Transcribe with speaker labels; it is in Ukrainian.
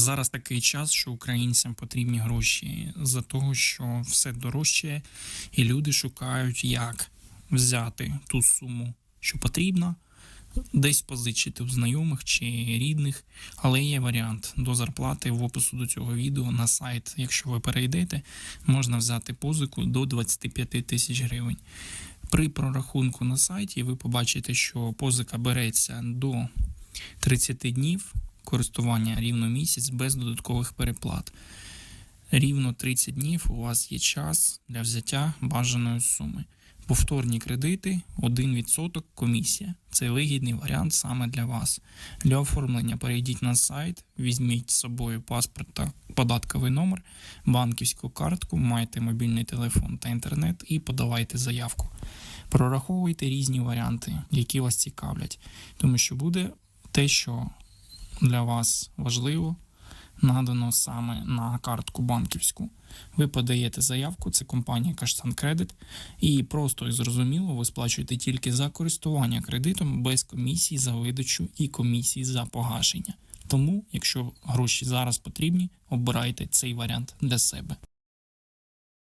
Speaker 1: Зараз такий час, що українцям потрібні гроші за того, що все дорожче, і люди шукають, як взяти ту суму, що потрібно, десь позичити у знайомих чи рідних. Але є варіант до зарплати в опису до цього відео на сайт. Якщо ви перейдете, можна взяти позику до 25 тисяч гривень. При прорахунку на сайті ви побачите, що позика береться до 30 днів користування рівно місяць без додаткових переплат. Рівно 30 днів у вас є час для взяття бажаної суми. Повторні кредити 1% комісія. Це вигідний варіант саме для вас. Для оформлення перейдіть на сайт, візьміть з собою паспорт та податковий номер, банківську картку, майте мобільний телефон та інтернет і подавайте заявку. Прораховуйте різні варіанти, які вас цікавлять, тому що буде те, що для вас важливо, надано саме на картку банківську. Ви подаєте заявку, це компанія Каштан Кредит, і просто і зрозуміло, ви сплачуєте тільки за користування кредитом без комісії за видачу і комісії за погашення. Тому, якщо гроші зараз потрібні, обирайте цей варіант для себе.